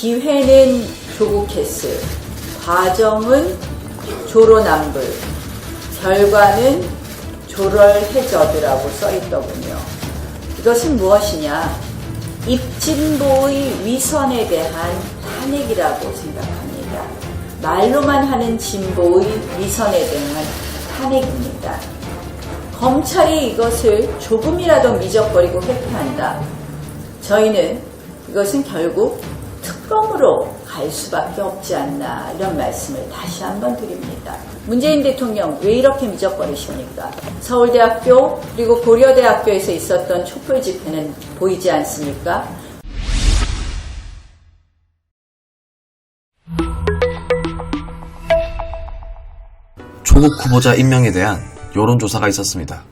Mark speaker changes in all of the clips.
Speaker 1: 기회는 조국 캐스, 과정은 조로남불, 결과는 조럴해저드라고 써있더군요. 이것은 무엇이냐? 입진보의 위선에 대한 탄핵이라고 생각합니다. 말로만 하는 진보의 위선에 대한 탄핵입니다. 검찰이 이것을 조금이라도 미적거리고 회피한다. 저희는 이것은 결국 특검으로 갈 수밖에 없지 않나 이런 말씀을 다시 한번 드립니다. 문재인 대통령 왜 이렇게 미적거리십니까? 서울대학교 그리고 고려대학교에서 있었던 촛불 집회는 보이지 않습니까?
Speaker 2: 조국 후보자 임명에 대한 여론조사가 있었습니다.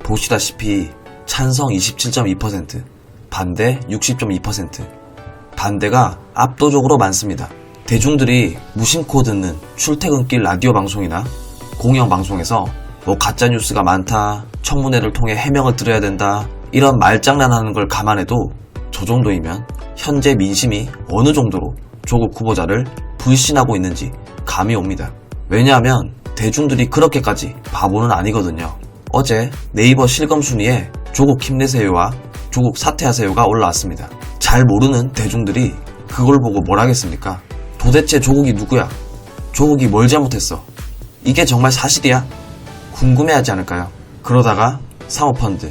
Speaker 2: 보시다시피 찬성 27.2%, 반대 60.2%, 반대가 압도적으로 많습니다. 대중들이 무심코 듣는 출퇴근길 라디오 방송이나 공영 방송에서 뭐 가짜 뉴스가 많다, 청문회를 통해 해명을 들어야 된다, 이런 말장난하는 걸 감안해도 저 정도이면 현재 민심이 어느 정도로 조국 후보자를 불신하고 있는지 감이 옵니다. 왜냐하면 대중들이 그렇게까지 바보는 아니거든요. 어제 네이버 실검 순위에 조국 힘내세요와 조국 사퇴하세요가 올라왔습니다. 잘 모르는 대중들이 그걸 보고 뭘 하겠습니까? 도대체 조국이 누구야? 조국이 뭘 잘못했어? 이게 정말 사실이야? 궁금해하지 않을까요? 그러다가 사모펀드,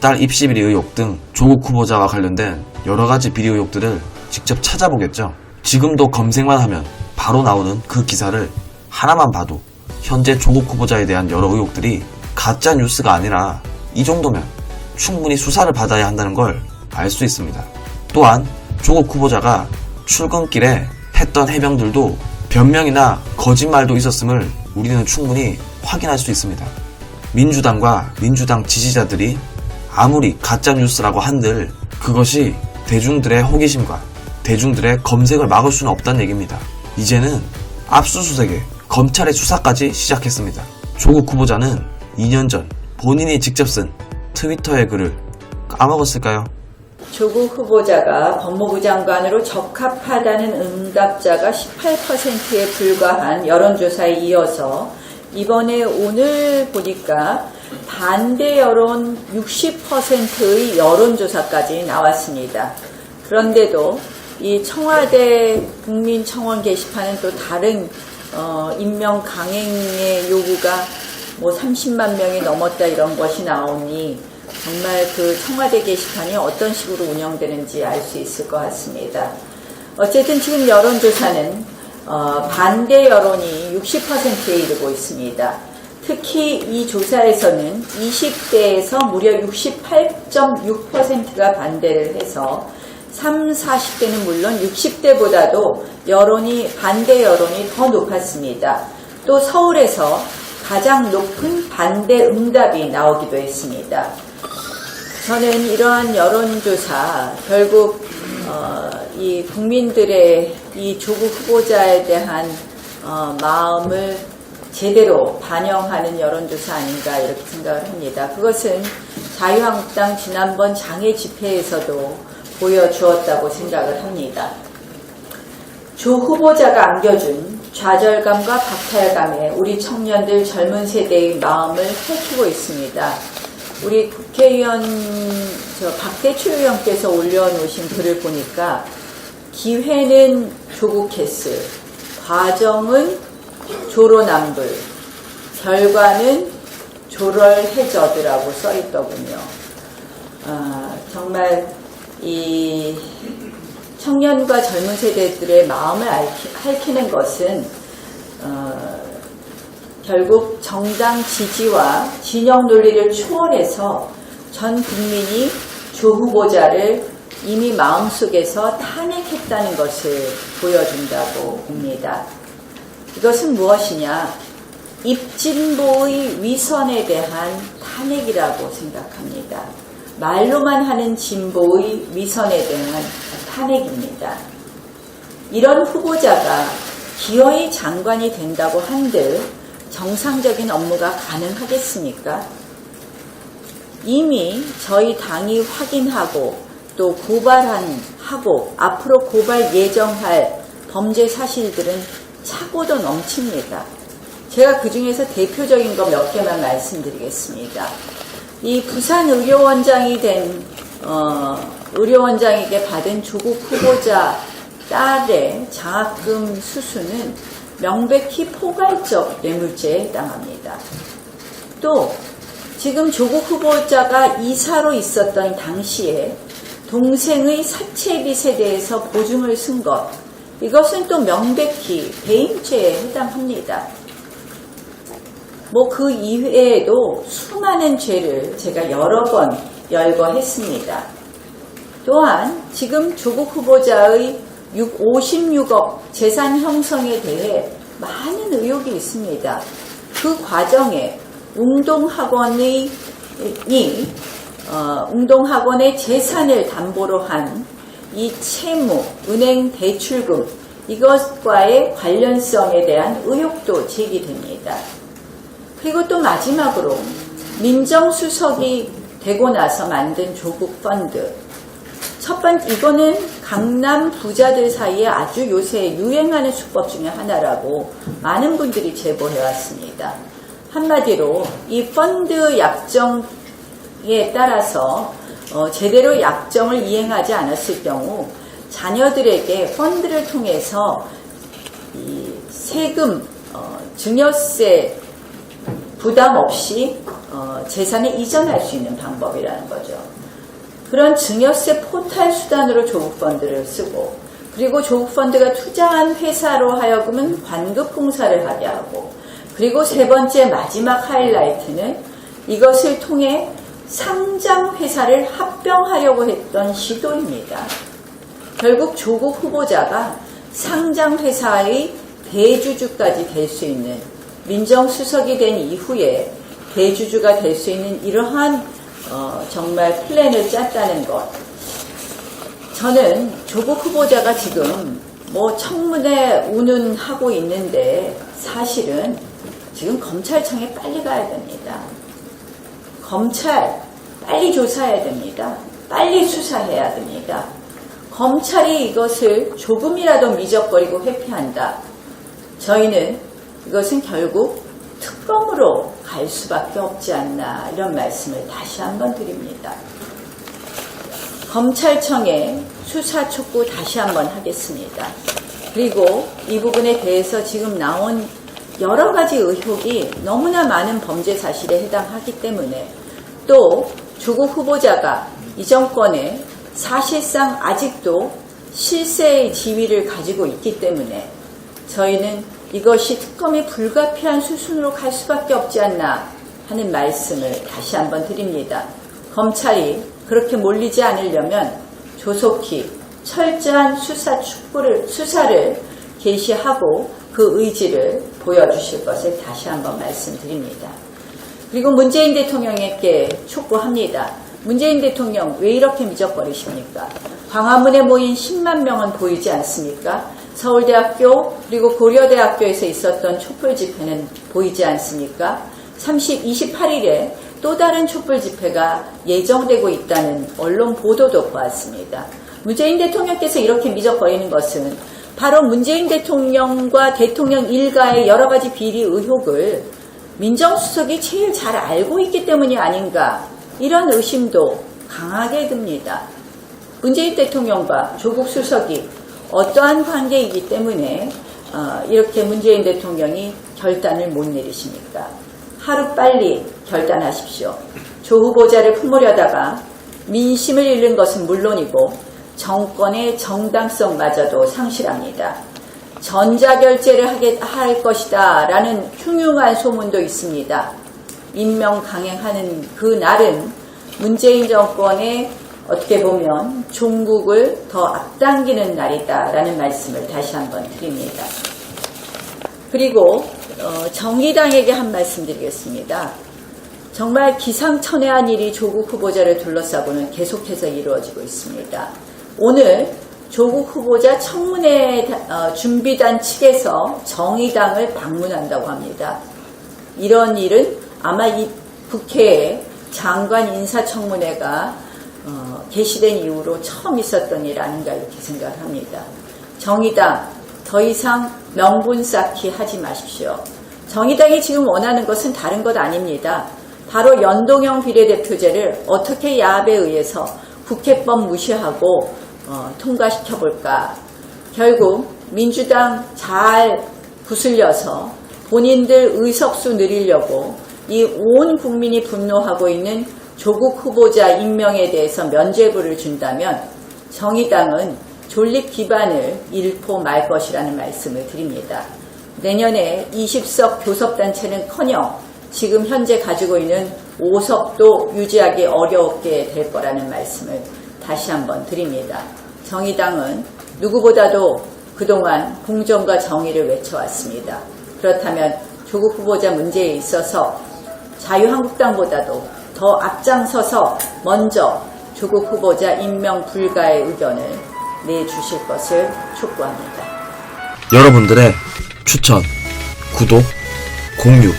Speaker 2: 딸 입시 비리 의혹 등 조국 후보자와 관련된 여러 가지 비리 의혹들을 직접 찾아보겠죠. 지금도 검색만 하면 바로 나오는 그 기사를 하나만 봐도 현재 조국 후보자에 대한 여러 의혹들이 가짜 뉴스가 아니라 이 정도면 충분히 수사를 받아야 한다는 걸 알 수 있습니다. 또한 조국 후보자가 출근길에 했던 해명들도 변명이나 거짓말도 있었음을 우리는 충분히 확인할 수 있습니다. 민주당과 민주당 지지자들이 아무리 가짜 뉴스라고 한들 그것이 대중들의 호기심과 대중들의 검색을 막을 수는 없다는 얘기입니다. 이제는 압수수색에 검찰의 수사까지 시작했습니다. 조국 후보자는 2년 전 본인이 직접 쓴 트위터의 글을 까먹었을까요?
Speaker 1: 조국 후보자가 법무부 장관으로 적합하다는 응답자가 18%에 불과한 여론조사에 이어서 이번에 오늘 보니까 반대 여론 60%의 여론조사까지 나왔습니다. 그런데도 이 청와대 국민청원 게시판은 또 다른 어, 임명 강행의 요구가 뭐 30만 명이 넘었다 이런 것이 나오니 정말 그 청와대 게시판이 어떤 식으로 운영되는지 알 수 있을 것 같습니다. 어쨌든 지금 여론조사는 어, 반대 여론이 60%에 이르고 있습니다. 특히 이 조사에서는 20대에서 무려 68.6%가 반대를 해서 3, 40대는 물론 60대보다도 여론이 반대 여론이 더 높았습니다. 또 서울에서 가장 높은 반대 응답이 나오기도 했습니다. 저는 이러한 여론조사 결국 어, 이 국민들의 이 조국 후보자에 대한 어, 마음을 제대로 반영하는 여론조사 아닌가 이렇게 생각을 합니다. 그것은 자유한국당 지난번 장애 집회에서도 보여주었다고 생각을 합니다. 조 후보자가 안겨준 좌절감과 박탈감에 우리 청년들 젊은 세대의 마음을 핥히고 있습니다. 우리 국회의원 저 박대출 의원께서 올려놓으신 글을 보니까 기회는 조국 캐스, 과정은 조로남불, 결과는 조럴해저드라고 써있더군요. 아, 정말 이 청년과 젊은 세대들의 마음을 앓히- 핥히는 것은 어, 결국 정당 지지와 진영 논리를 초월해서 전 국민이 조 후보자를 이미 마음속에서 탄핵했다는 것을 보여준다고 봅니다. 이것은 무엇이냐? 입진보의 위선에 대한 탄핵이라고 생각합니다. 말로만 하는 진보의 위선에 대한 탄핵입니다. 이런 후보자가 기어이 장관이 된다고 한들 정상적인 업무가 가능하겠습니까? 이미 저희 당이 확인하고 또 고발한 하고 앞으로 고발 예정할 범죄 사실들은 차고도 넘칩니다. 제가 그 중에서 대표적인 거몇 개만 말씀드리겠습니다. 이 부산 의료원장이 된 어, 의료원장에게 받은 조국 후보자 딸의 장학금 수수는 명백히 포괄적 뇌물죄에 해당합니다. 또 지금 조국 후보자가 이사로 있었던 당시에 동생의 사채빚에 대해서 보증을 쓴 것, 이것은 또 명백히 배임죄에 해당합니다. 뭐 그 이외에도 수많은 죄를 제가 여러 번 열거했습니다. 또한 지금 조국 후보자의 6, 56억 재산 형성에 대해 많은 의혹이 있습니다. 그 과정에 웅동학원의 이 어, 웅동학원의 재산을 담보로 한 이 채무, 은행 대출금 이것과의 관련성에 대한 의혹도 제기됩니다. 그리고 또 마지막으로 민정수석이 되고 나서 만든 조국 펀드. 첫 번째, 이거는 강남 부자들 사이에 아주 요새 유행하는 수법 중에 하나라고 많은 분들이 제보해 왔습니다. 한마디로 이 펀드 약정에 따라서 어, 제대로 약정을 이행하지 않았을 경우 자녀들에게 펀드를 통해서 이 세금, 어, 증여세 부담 없이 어, 재산을 이전할 수 있는 방법이라는 거죠. 그런 증여세 포탈 수단으로 조국펀드를 쓰고 그리고 조국펀드가 투자한 회사로 하여금은 관급 공사를 하게 하고 그리고 세 번째 마지막 하이라이트는 이것을 통해 상장 회사를 합병하려고 했던 시도입니다. 결국 조국 후보자가 상장 회사의 대주주까지 될 수 있는 민정수석이 된 이후에 대주주가 될 수 있는 이러한 어, 정말 플랜을 짰다는 것. 저는 조국 후보자가 지금 뭐 청문회 운운하고 있는데 사실은 지금 검찰청에 빨리 가야 됩니다. 검찰 빨리 조사해야 됩니다. 빨리 수사해야 됩니다. 검찰이 이것을 조금이라도 미적거리고 회피한다. 저희는 이것은 결국 특검으로 갈 수밖에 없지 않나 이런 말씀을 다시 한번 드립니다. 검찰청에 수사 촉구 다시 한번 하겠습니다. 그리고 이 부분에 대해서 지금 나온 여러 가지 의혹이 너무나 많은 범죄 사실에 해당하기 때문에 또 조국 후보자가 이 정권에 사실상 아직도 실세의 지위를 가지고 있기 때문에 저희는 이것이 특검의 불가피한 수순으로 갈 수밖에 없지 않나 하는 말씀을 다시 한번 드립니다. 검찰이 그렇게 몰리지 않으려면 조속히 철저한 수사 축구를, 수사를 개시하고 그 의지를 보여주실 것을 다시 한번 말씀드립니다. 그리고 문재인 대통령에게 촉구합니다. 문재인 대통령 왜 이렇게 미적거리십니까? 광화문에 모인 10만 명은 보이지 않습니까? 서울대학교 그리고 고려대학교에서 있었던 촛불 집회는 보이지 않습니까? 30, 28일에 또 다른 촛불 집회가 예정되고 있다는 언론 보도도 보았습니다. 문재인 대통령께서 이렇게 미적거리는 것은 바로 문재인 대통령과 대통령 일가의 여러 가지 비리 의혹을 민정수석이 제일 잘 알고 있기 때문이 아닌가 이런 의심도 강하게 듭니다. 문재인 대통령과 조국 수석이 어떠한 관계이기 때문에 어, 이렇게 문재인 대통령이 결단을 못 내리십니까? 하루 빨리 결단하십시오. 조 후보자를 품으려다가 민심을 잃는 것은 물론이고 정권의 정당성마저도 상실합니다. 전자결제를 하게 할 것이다 라는 흉흉한 소문도 있습니다. 임명 강행하는 그 날은 문재인 정권의 어떻게 보면 종국을 더 앞당기는 날이다라는 말씀을 다시 한번 드립니다. 그리고 어, 정의당에게 한 말씀 드리겠습니다. 정말 기상천외한 일이 조국 후보자를 둘러싸고는 계속해서 이루어지고 있습니다. 오늘 조국 후보자 청문회 어, 준비단 측에서 정의당을 방문한다고 합니다. 이런 일은 아마 이 국회에 장관 인사청문회가 어, 개시된 이후로 처음 있었던 일 아닌가 이렇게 생각합니다. 정의당 더 이상 명분 쌓기 하지 마십시오. 정의당이 지금 원하는 것은 다른 것 아닙니다. 바로 연동형 비례대표제를 어떻게 야합에 의해서 국회법 무시하고 어, 통과시켜 볼까. 결국 민주당 잘 부슬려서 본인들 의석수 늘리려고 이 온 국민이 분노하고 있는 조국 후보자 임명에 대해서 면죄부를 준다면 정의당은 존립 기반을 잃고 말 것이라는 말씀을 드립니다. 내년에 20석 교섭단체는 커녕 지금 현재 가지고 있는 5석도 유지하기 어렵게 될 거라는 말씀을 다시 한번 드립니다. 정의당은 누구보다도 그동안 공정과 정의를 외쳐왔습니다. 그렇다면 조국 후보자 문제에 있어서 자유한국당보다도 더 앞장서서 먼저 조국 후보자 임명 불가의 의견을 내주실 것을 촉구합니다.
Speaker 2: 여러분들의 추천, 구독, 공유,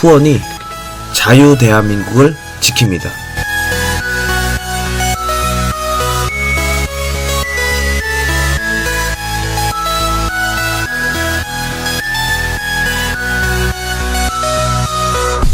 Speaker 2: 후원이 자유 대한민국을 지킵니다.